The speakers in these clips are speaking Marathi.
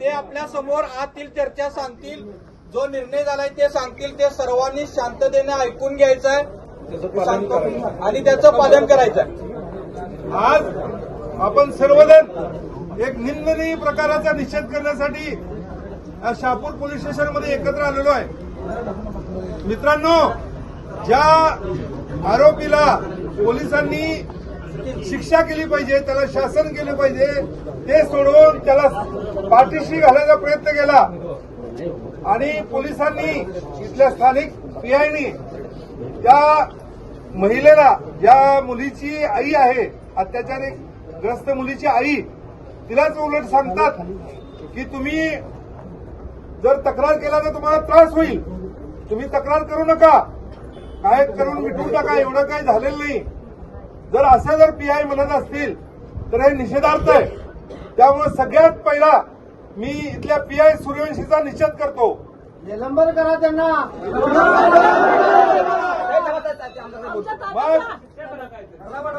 ते आपल्यासमोर आतील चर्चा सांगतील जो निर्णय झालाय ते सांगतील ते सर्वांनी शांततेने ऐकून घ्यायचंय. सांगतो. आणि त्याचं पालन करायचंय. आज आपण सर्वजण एक निंदनीय प्रकाराचा निषेध करण्यासाठी शहापूर पोलीस स्टेशनमध्ये एकत्र आलेलो आहे. मित्रांनो ज्या आरोपीला पोलिसांनी शिक्षा केली पाहिजे त्याला शासन केले पाहिजे ते सोडून त्याला पाठीशी घालायचा प्रयत्न केला. आणि पोलिसांनी इथल्या स्थानिक पीआयनी त्या महिलेला ज्या मुलीची आई आहे अत्याचारी ग्रस्त मुलीची आई तिलाच उलट सांगतात की तुम्ही जर तक्रार केला तर तुम्हाला त्रास होईल. तुम्ही तक्रार करू नका. काय करून मिटवू नका एवढं काही झालेलं नाही. जर असं जर पीआय म्हणत असतील तर हे निषेधार्थ आहे. त्यामुळे सगळ्यात पहिला मी इथल्या पीआय सूर्यवंशीचा निषेध करतो. निलंबन करा त्यांना. मग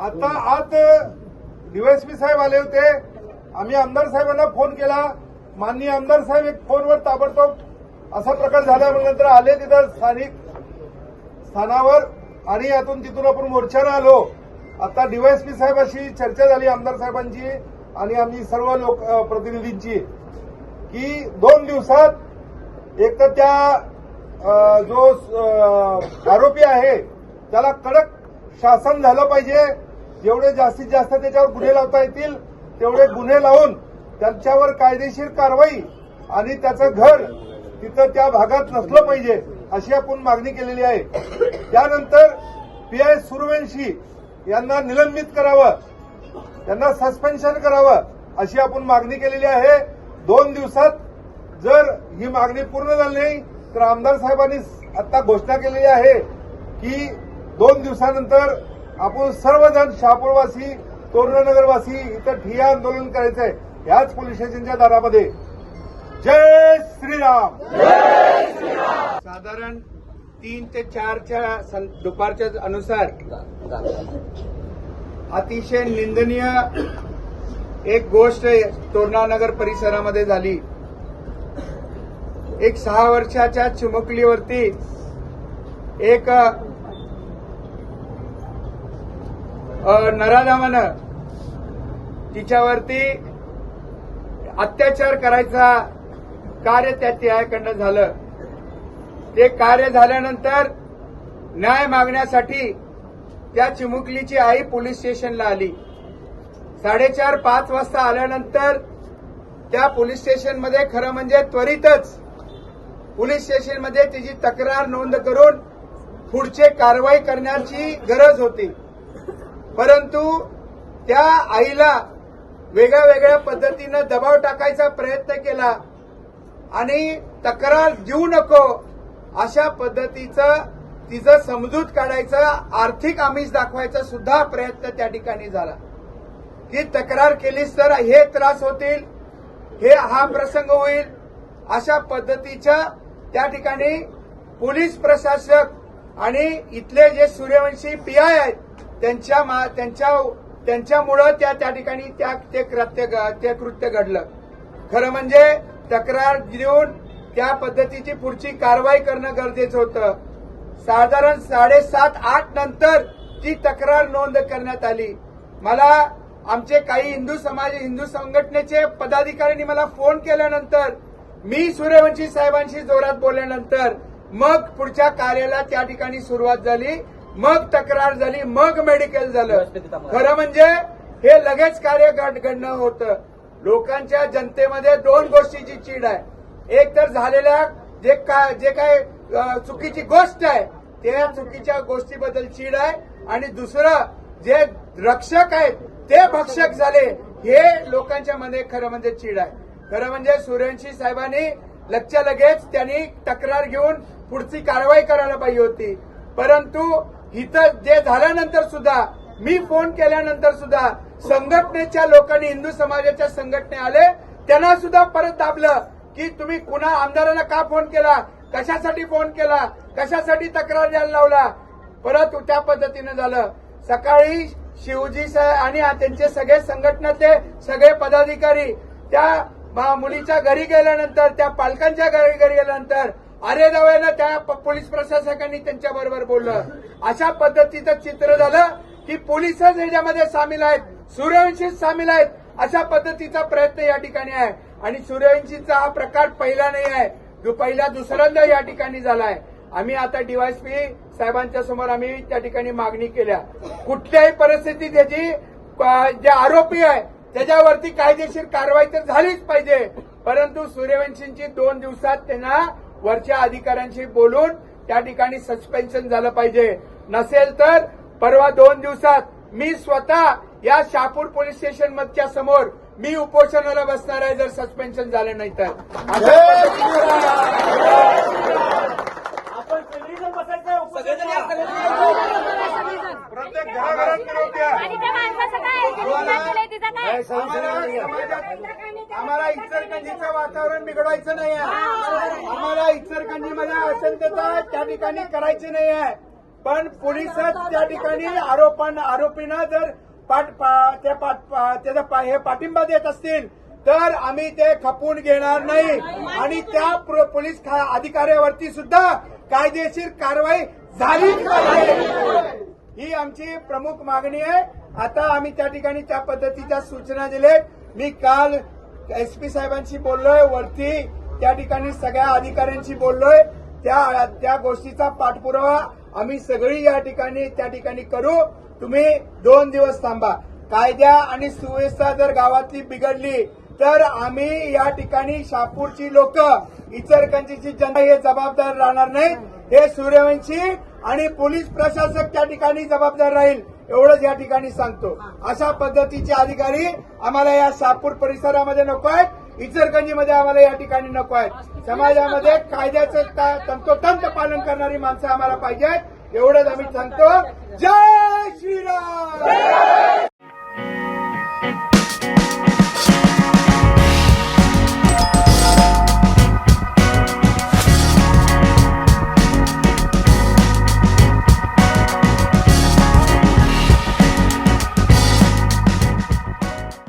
आता आत डीवायसपी साहेब आले होते. आम्ही आमदार साहेबांना फोन केला. माननीय आमदार साहेब एक फोनवर ताबडतोब असा प्रकार झाला मग नंतर आले तिथं स्थानिक स्थानावर. आणि यातून तिथून आपण मोर्चानं आलो. आता डीवायएसपी साहेबाशी चर्चा झाली आमदार साहेबांची आणि आम्ही सर्व लोक प्रतिनिधींची की दोन दिवसात एक तर त्या जो आरोपी आहे त्याला कडक शासन झालं पाहिजे. जेवढे जास्तीत जास्त त्याच्यावर गुन्हे लावता येतील तेवढे गुन्हे लावून त्यांच्यावर कायदेशीर कारवाई आणि त्याचं घर तिथं त्या भागात नसलं पाहिजे. अशी आपण मागणी केलेली आहे. त्यानंतर पी आय सुरवंशी यांना निलंबित करावं त्यांना सस्पेन्शन करावं अशी आपण मागणी केलेली आहे. दोन दिवसात जर ही मागणी पूर्ण झाली नाही तर आमदार साहेबांनी आता घोषणा केलेली आहे की दोन दिवसानंतर आपण सर्वजण शहापूरवासी तोरणनगरवासी इथं ठिया आंदोलन करायचंय. ह्याच याच पोलीस स्टेशनच्या दारामध्ये. जय श्रीराम! साधारण तीन ते चारच्या दुपारच्या अनुसार अतिशय निंदनीय एक गोष्ट तोरणानगर परिसरामध्ये झाली. एक सहा वर्षाच्या चिमुकलीवरती एक नराधामानं तिच्यावरती अत्याचार करायचा कार्य त्या त्याकडनं झालं. ते कार्य झाल्यानंतर न्याय मागण्यासाठी त्या चिमुकलीची आई पोलीस स्टेशनला आली. साडेचार पाच वाजता आल्यानंतर त्या पोलीस स्टेशनमध्ये खरं म्हणजे त्वरितच पोलीस स्टेशनमध्ये तिची तक्रार नोंद करून पुढचे कारवाई करण्याची गरज होती. परंतु त्या आईला वेगळ्या वेगळ्या पद्धतीनं दबाव टाकायचा प्रयत्न केला आणि तक्रार देऊ नको अशा पद्धतीचं तिचं समजूत काढायचं आर्थिक आमिष दाखवायचा सुद्धा प्रयत्न त्या ठिकाणी झाला. की तक्रार केलीस तर हे त्रास होतील हे हा प्रसंग होईल. अशा पद्धतीच्या त्या ठिकाणी पोलीस प्रशासक आणि इथले जे सूर्यवंशी पीआय आहेत त्यांच्या मा- त्यांच्या त्यांच्यामुळं त्या त्या ठिकाणी त्या ते कृत्य ते कृत्य घडलं. खरं म्हणजे तक्रार देऊन त्या पद्धतीची पुढची कारवाई करणं गरजेचं होतं. साधारण साडेसात आठ नंतर ती तक्रार नोंद करण्यात आली. मला आमचे काही हिंदू समाज हिंदू संघटनेचे पदाधिकाऱ्यांनी मला फोन केल्यानंतर मी सूर्यवंशी साहेबांशी जोरात बोलल्यानंतर मग पुढच्या कार्याला त्या ठिकाणी सुरुवात झाली मग तक्रार झाली मग मेडिकल झालं. खरं म्हणजे हे लगेच कार्य घडणं होतं. लोकांच्या जनतेमध्ये दोन गोष्टीची चीड आहे. एक तर झालेल्या जे काय जे काय चुकीची गोष्ट आहे त्या चुकीच्या गोष्टीबद्दल चीड आहे. आणि दुसरं जे रक्षक आहेत ते भक्षक झाले हे लोकांच्या मध्ये खरं म्हणजे चीड आहे. खरं म्हणजे सूर्यवंशी साहेबांनी लगच्या लगेच त्यांनी तक्रार घेऊन पुढची कारवाई करायला पाहिजे होती. परंतु इथं जे झाल्यानंतर सुद्धा मी फोन केल्यानंतर सुद्धा संघटनेच्या लोकांनी हिंदू समाजाच्या संघटने आले त्यांना सुद्धा परत दाबलं. की तुम्ही कुणा आमदारांना का फोन केला? कशासाठी फोन केला? कशासाठी तक्रार द्यायला लावला? परत त्या पद्धतीनं झालं. सकाळी शिवजी साहेब आणि त्यांचे सगळे संघटनातले सगळे पदाधिकारी त्या मुलीच्या घरी गेल्यानंतर त्या पालकांच्या घरी घरी गेल्यानंतर अरे दव्यानं त्या प- पोलीस प्रशासकांनी त्यांच्या बरोबर बोललं. अशा पद्धतीचं चित्र झालं की पोलीसच ह्याच्यामध्ये सामील आहेत. सूर्यवंशीच सामील आहेत. अशा पद्धतीचा प्रयत्न या ठिकाणी आहे. आणि सूर्यवंशीचा हा प्रकार पहिला नाही आहे. जो पहिला दुसऱ्यांदा या ठिकाणी झालाय. आम्ही आता डीवायसपी साहेबांच्या समोर आम्ही त्या ठिकाणी मागणी केल्या. कुठल्याही परिस्थितीत याची जे आरोपी आहे त्याच्यावरती कायदेशीर कारवाई तर झालीच पाहिजे. परंतु सूर्यवंशींची दोन दिवसात त्यांना वरच्या अधिकाऱ्यांशी बोलून त्या ठिकाणी सस्पेन्शन झालं पाहिजे. नसेल तर परवा दोन दिवसात मी स्वतः या शापूर पोलीस स्टेशन मधच्या समोर मी उपोषणाला बसणार आहे जर सस्पेन्शन झालं नाही तर. अशा प्रत्येक घराघरात फिरवत्या आणि त्या माणसाचं काय गुन्हा केलंय तिचा काय? आम्हाला समाजात आम्हाला इचरकंजीचं वातावरण बिघडवायचं नाही आहे. आम्हाला इचरकंजीमध्ये अशांतता त्या ठिकाणी करायची नाही आहे. पण पोलिसच त्या ठिकाणी आरोपां आरोपींना जर पाठ पा- त्या पाठ पा- त्याचा पा- हे पाठिंबा देत असतील तर आम्ही ते खपून घेणार नाही. आणि त्या पोलीस खा- अधिकाऱ्यावरती सुद्धा कायदेशीर कारवाई झालीच पाहिजे. ही आमची प्रमुख मागणी आहे. आता आम्ही त्या ठिकाणी त्या पद्धतीच्या सूचना दिलेत मी काल एसपी साहेबांशी बोललोय वरती त्या ठिकाणी सगळ्या अधिकाऱ्यांशी बोललोय. त्या त्या गोष्टीचा पाठपुरावा आम्ही सगळी या ठिकाणी त्या ठिकाणी करू. तुम्ही दोन दिवस थांबा. कायद्या आणि सुव्यवस्था जर गावातली बिघडली तर आम्ही या ठिकाणी शापूरची लोक इचरकंजीची जनता हे जबाबदार राहणार नाही. हे सूर्यवंशी आणि पोलीस प्रशासक त्या ठिकाणी जबाबदार राहील एवढंच या ठिकाणी सांगतो. अशा पद्धतीचे अधिकारी आम्हाला या शहापूर परिसरामध्ये नको आहेत. इचरकंजीमध्ये आम्हाला या ठिकाणी नको आहेत. समाजामध्ये कायद्याचं तंतोतंत पालन करणारी माणसं आम्हाला पाहिजे आहेत एवढंच आम्ही सांगतो. जय श्रीराम!